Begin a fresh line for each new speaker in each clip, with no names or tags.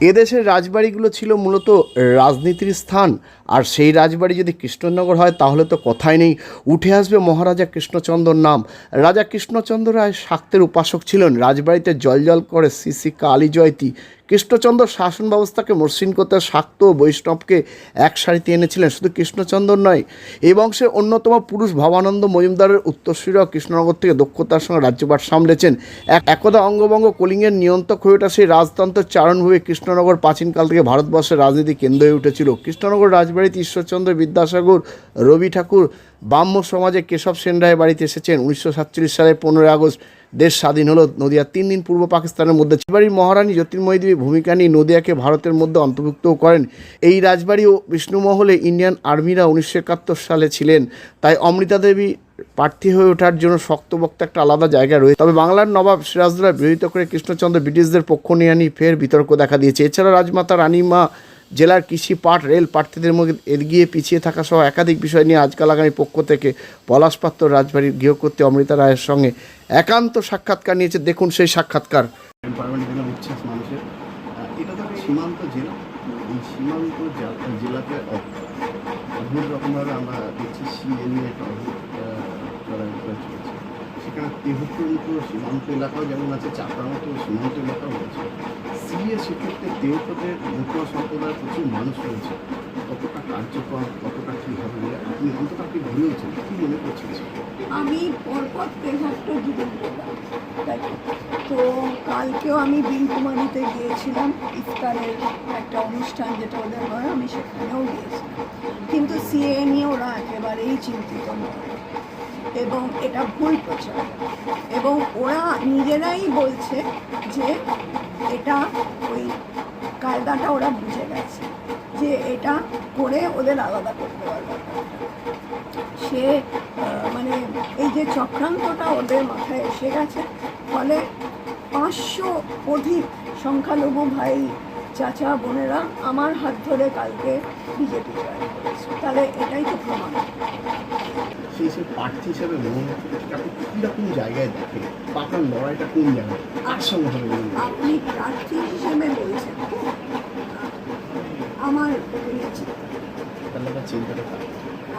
এদেশের রাজবাড়িগুলো ছিল মূলত রাজনীতির স্থান আর সেই রাজবাড়ি যদি কৃষ্ণনগর হয়, তাহলে তো কথাই নেই। উঠে আসবে মহারাজা কৃষ্ণচন্দ্রর নাম। রাজা কৃষ্ণচন্দ্র রায় শাক্তের উপাসক ছিলেন। রাজবাড়িতে জলজল করে শ্রী কালী জয়তী কৃষ্ণচন্দ্র শাসন ব্যবস্থাকে মসৃণ করতে শাক্ত ও বৈষ্ণবকে এক সারিতে এনেছিলেন। শুধু কৃষ্ণচন্দ্র নয় এই বংশের অন্যতম পুরুষ ভবানন্দ মজুমদারের উত্তরসূরিরাও কৃষ্ণনগর থেকে দক্ষতার সঙ্গে রাজ্যপাট সামলেছেন। এক একদা অঙ্গভঙ্গ কলিঙ্গের নিয়ন্ত্রক হয়ে ওঠা সেই রাজতন্ত্রের চারণভূমি কৃষ্ণনগর প্রাচীনকাল থেকে ভারতবর্ষের রাজনীতি কেন্দ্র হয়ে উঠেছিল। কৃষ্ণনগর রাজবাড়িতে ঈশ্বরচন্দ্র বিদ্যাসাগর, রবি ঠাকুর, ব্রাহ্ম সমাজে কেশব সেন বাড়িতে এসেছেন উনিশশো সাতচল্লিশ সালের পনেরোই আগস্ট। দেশ স্বাধীন হলো নদিয়া তিন দিন পূর্ব পাকিস্তানের মধ্যে। বাড়ির মহারানী জ্যোতির্ময়ী দেবী ভূমিকা নিয়ে নদিয়াকে ভারতের মধ্যে অন্তর্ভুক্তও করেন। এই রাজবাড়ি ও বিষ্ণুমহলে ইন্ডিয়ান আর্মিরা উনিশশো একাত্তর সালে ছিলেন। তাই অমৃতা দেবী প্রার্থী হয়ে ওঠার জন্য শক্তবক্ত একটা আলাদা জায়গা রয়েছে। তবে বাংলার নবাব সিরাজদৌল্লা বিরোধিতা করে কৃষ্ণচন্দ্র ব্রিটিশদের পক্ষ নিয়ে আনি ফের বিতর্ক দেখা দিয়েছে। এছাড়া রাজমাতা রানীমা জেলার কৃষি পাট, রেল প্রার্থীদের মধ্যে এগিয়ে পিছিয়ে থাকা সহ একাধিক বিষয় নিয়ে আজকাল আগামী পক্ষ থেকে পলাশপাত্র রাজবাড়ির গৃহকর্ত্রী অমৃতা রায়ের সঙ্গে একান্ত সাক্ষাৎকার নিয়েছে। দেখুন সেই সাক্ষাৎকার।
সীমান্ত জেলা। এই সীমান্ত জেলাতে অদ্ভুত রকমভাবে আমরা দেখছি সিএ নিয়ে একটা অদ্ভুত সেখানে তেহট্টুর মতো সীমান্ত এলাকাও যেমন আছে চাপড়ার মতো সীমান্ত এলাকাও রয়েছে সিএ সেক্ষেত্রে তেহট্টুতে মতুয়া সম্প্রদায়ের প্রচুর মানুষ রয়েছে। কতটা কার্যকর, কতটা কী হবে আপনি অন্তত আপনি ঘুরেওছেন কী মনে করছেন
আমি পরপর তেহাট্ট তো। তো কালকেও আমি বিনকুমারিতে গিয়েছিলাম, ইফতারের একটা অনুষ্ঠান যেটা ওদের হয়, আমি সেখানেও গিয়েছিলাম। কিন্তু সিএ নিয়ে ওরা একেবারেই চিন্তিত নয়। এবং এটা ভুল প্রচার। এবং ওরা নিজেরাই বলছে যে এটা ওই কায়দাটা ওরা বুঝে গেছে যে এটা করে ওদের আলাদা করতে পারবে। সে মানে এই যে চক্রান্তটা ওদের মাথায় এসে গেছে, ফলে পাঁচশো অধিক সংখ্যালঘু ভাই চাচা বোনেরা আমার হাত ধরে কালকে বিজেপি জয়েন করেছে। তাহলে এটাই তো প্রমাণ।
সেই সে প্রার্থী হিসেবে হচ্ছে আপনি কীরকম জায়গায় আপনার লড়াইটা কোন?
আপনি প্রার্থী হিসেবে বলছেন আমার?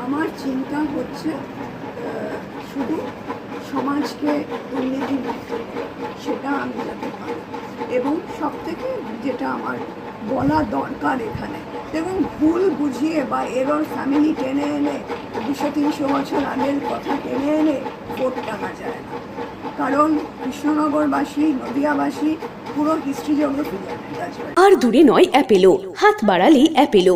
আমার চিন্তা হচ্ছে শুধু সমাজকে মুক্ত সেটা আমি যাতে পারি। এবং সব থেকে যেটা আমার বলা দরকার এখানে, দেখুন, ভুল বুঝিয়ে বা এরর ফ্যামিলি টেনে এনে দুশো তিনশো বছর আগের কথা টেনে এনে ভোট টাকা যায় না। কারণ কৃষ্ণনগরবাসী, নদিয়াবাসী পুরো হিস্ট্রি জিওগ্রাফি
আর দূরে নয় অ্যাপেলো হাত বাড়ালেই Apollo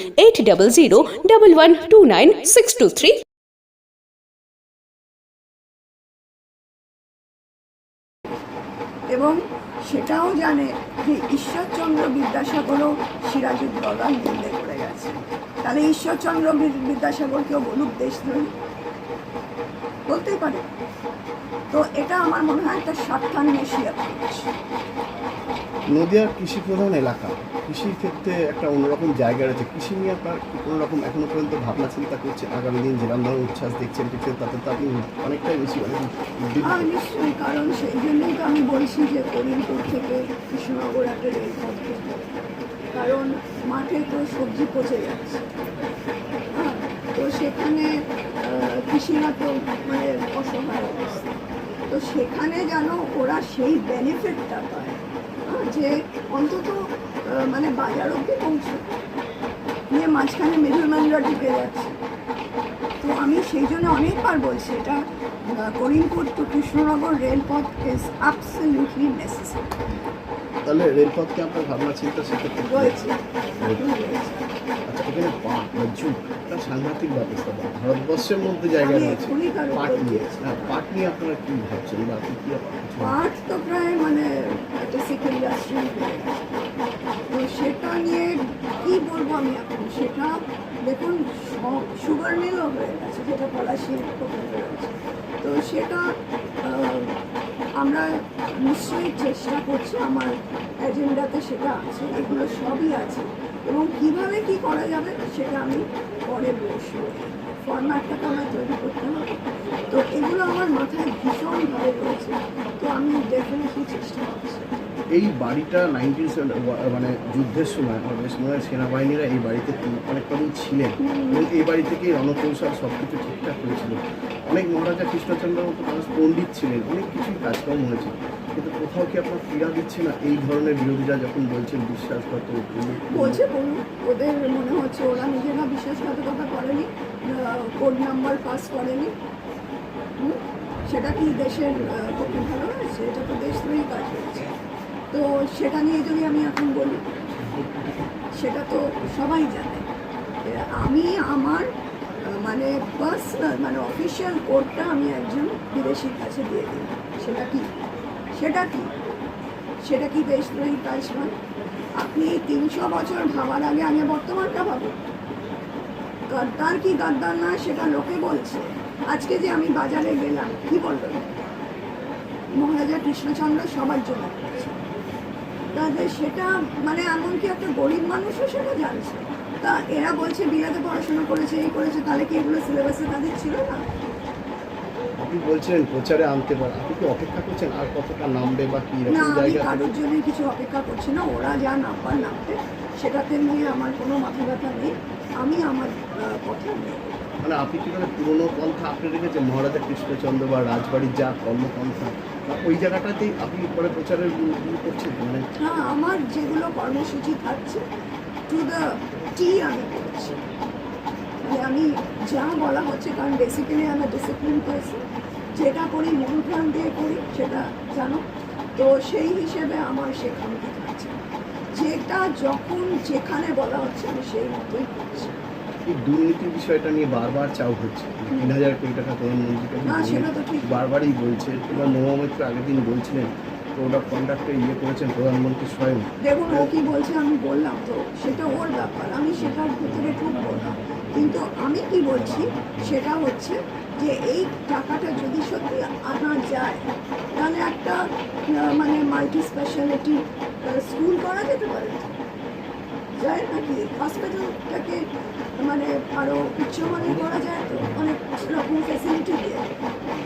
Eight zero one two nine six two three
এবং সেটাও জানে যে ঈশ্বরচন্দ্র বিদ্যাসাগরও সিরাজুদ্দৌলা নিন্দে করে গেছে। তাহলে ঈশ্বরচন্দ্র বি- বিদ্যাসাগরকেও বলুক দেশদ্রোহী বলতেই পারে। তো এটা আমার মনে হয় একটা স্বার্থান্বেষী approach।
নদিয়ার কৃষি প্রধান এলাকা। কৃষির ক্ষেত্রে একটা অন্যরকম জায়গা রয়েছে। কৃষি নিয়ে আপনার কোনো রকম এখনও পর্যন্ত ভাবনা চিন্তা করছে। আগামী দিন যেরকম ধরনের উচ্ছ্বাস দেখছেন দেখছেন তাতে তো আপনি অনেকটাই বেশি অনেক
নিশ্চয়ই কারণ সেই জন্যই তো আমি বলছি যে করিমপুর থেকে কৃষ্ণনগর একটা কারণ মাঠে তো সবজি পচে যাচ্ছে। হ্যাঁ, তো সেখানে কৃষিরা তো মানে অসহায় অবস্থা। তো সেখানে যেন ওরা সেই বেনিফিটটা পায়। হ্যাঁ, যে অন্তত মানে বাজার অব্দি পৌঁছে, নিয়ে মাঝখানে মিডলম্যানরা ঢুকে যাচ্ছে তো আমি সেই জন্য অনেকবার বলছি, এটা করিমপুর টু কৃষ্ণনগর রেলপথ ইজ অ্যাবসলিউটলি নেসেসারি
তাহলে রেলপথকে আপনার ভাবনা চিন্তা সেক্ষেত্রে কি?
রয়েছে
আচ্ছা এখানে পাট বা জুট একটা সাংঘাতিক ব্যবস্থা বা। ভারতবর্ষের মধ্যে জায়গা রয়েছে। পাট নিয়ে হ্যাঁ পাট নিয়ে আপনারা কি ভাবছেন? বা আপনি কি
পাট তো প্রায় মানে একটা সিক ইন্ডাস্ট্রি তো আমি এখন? সেটা দেখুন সুগার মিলও হয়ে গেছে যেটা পলাশি তো সেটা আমরা নিশ্চয়ই চেষ্টা করছি, আমার এজেন্ডাতে সেটা আছে, এগুলো সবই আছে। এবং কীভাবে কি করা যাবে সেটা আমি পরে বসবো তো আমার তৈরি করতে হবে। তো এগুলো আমার মাথায় ভীষণভাবে রয়েছে তো আমি ডেফিনেটলি চেষ্টা করছি।
এই বাড়িটা নাইনটিন মানে যুদ্ধের সময় আমাদের সময় সেনাবাহিনীরা এই বাড়িতে অনেক কদিন ছিলেন। এবং এই বাড়ি থেকে রণকৌশল সব কিছু ঠিকঠাক হয়েছিল। অনেক মহারাজা কৃষ্ণচন্দ্র মতো মানুষ, পণ্ডিত ছিলেন। অনেক কিছুই কাজকর্ম হয়েছে। কিন্তু কোথাও কি আপনার পীড়া দিচ্ছে না? এই ধরনের বিরোধীরা যখন বলছেন বিশ্বাসগত
বলছে ওদের মনে হচ্ছে ওরা নিজেরা বিশ্বাসঘাতকতা করেনি কোড নাম্বার পাস করেনি? সেটা কি দেশের পক্ষে ভালো এটা তো দেশদ্রোহী কাজ হয়েছে। তো সেটা নিয়ে যদি আমি এখন বলি, সেটা তো সবাই জানে। আমি আমার মানে পার্সোনাল মানে অফিসিয়াল কোডটা আমি একজন বিদেশির কাছে দিয়ে দিই। সেটা কি? সেটা কি? সেটা কি দেশদ্রোহী কাজ নয় আপনি তিনশো বছর ভাবার আগে আগে বর্তমানটা ভাবুন গদ্দার কি গদ্দার না সেটা লোকে বলছে। আজকে যে আমি বাজারে গেলাম, কি বলল? মহারাজা কৃষ্ণচন্দ্র সবার জন্য তাদের সেটা মানে এমনকি একটা গরিব মানুষও সেটা জানছে? তা এরা বলছে বিলাতে পড়াশোনা করেছে এই করেছে তাহলে কি এগুলো সিলেবাসে তাদের ছিল না?
আপনি বলছেন প্রচারে আনতে আপনি কি অপেক্ষা করছেন? আর কতটা নামবে বা কি
না আমি কারোর জন্য কিছু অপেক্ষা করছি না। ওরা যা নাম্বার নামবে সেটাতে নিয়ে আমার কোনো মাথা ব্যথা নেই। আমি আমার কথা নেই
মানে আপনি কি পুরনো পন্থা আপনি রেখেছেন? মহারাজা কৃষ্ণচন্দ্র বা রাজবাড়ির যা কর্মপন্থা ওই জায়গাটাতেই আপনি পরে প্রচারের করছেন? মানে
হ্যাঁ আমার যেগুলো কর্মসূচি থাকছে টু দ্য টি আমি করছি। যে আমি যা বলা হচ্ছে, কারণ বেসিক্যালি আমি ডিসিপ্লিন করেছি, যেটা করি মন প্রাণ দিয়ে করি, সেটা জানো? তো সেই হিসেবে আমার শেখানো থাকছে। যেটা যখন যেখানে বলা হচ্ছে, আমি সেই মতোই করছি।
এই দুর্নীতির বিষয়টা নিয়ে বারবার চাও হচ্ছে। তিন হাজার কোটি টাকা প্রধানমন্ত্রীকে
না, সেটা তো ঠিক।
বারবারই বলছে। এবার মহামিত্র আগের দিন বলছিলেন কোড অফ কন্ডাক্টে ইয়ে করেছেন প্রধানমন্ত্রী স্বয়ং।
দেখুন ও কি বলছে আমি বললাম তো সেটা ওর ব্যাপার আমি সেটার ভিতরে ঢুকবো না। কিন্তু আমি কি বলছি সেটা হচ্ছে যে এই টাকাটা যদি সত্যি আনা যায় তাহলে একটা মানে মাল্টি স্পেশালিটি স্কুল করা যেতে পারে। যায় নাকি? হসপিটালটাকে মানে আরও উচ্চমানের করা যায়? তো অনেক রকম ফেসিলিটি দিয়ে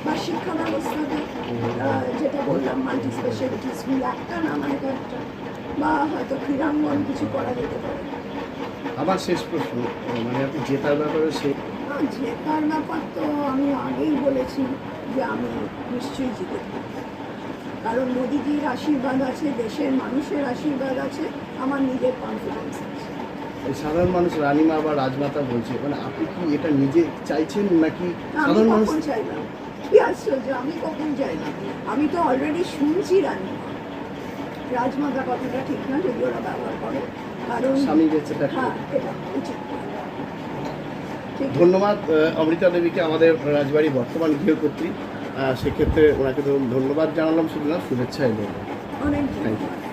বা শিক্ষা ব্যবস্থাটা যেটা বললাম মাল্টি স্পেশালিটি স্কুল একটা না মানে কয়েকটা বা হয়তো ক্রীড়াঙ্গন কিছু করা যেতে পারে।
আবার শেষ প্রশ্ন মানে আপনি জেতার ব্যাপারে সে
জেতার ব্যাপার তো আমি আগেই বলেছি যে আমি নিশ্চয়ই জিতে। কারণ মোদিজির আশীর্বাদ আছে দেশের মানুষের আশীর্বাদ আছে আমার নিজের কনফিডেন্স
সাধারণ মানুষ রানীমা বা রাজমাতা বলছে মানে আপনি কি এটা নিজে চাইছেন নাকি সাধারণ মানুষ
কখন চাইলাম। কি আশ্চর্য আমি কখন চাইলাম। আমি তো অলরেডি শুনছি রানী রাজমাতা কথাটা ঠিক না যদি ওরা ব্যবহার করে। কারণ
স্বামী থাকতে
হ্যাঁ এটা উচিত।
ধন্যবাদ অমৃতা দেবীকে আমাদের রাজবাড়ি বর্তমান গৃহকর্ত্রী। সেক্ষেত্রে ওনাকে ধন্যবাদ জানালাম শুধু না শুভেচ্ছা এলো
অনেক ধন্যবাদ।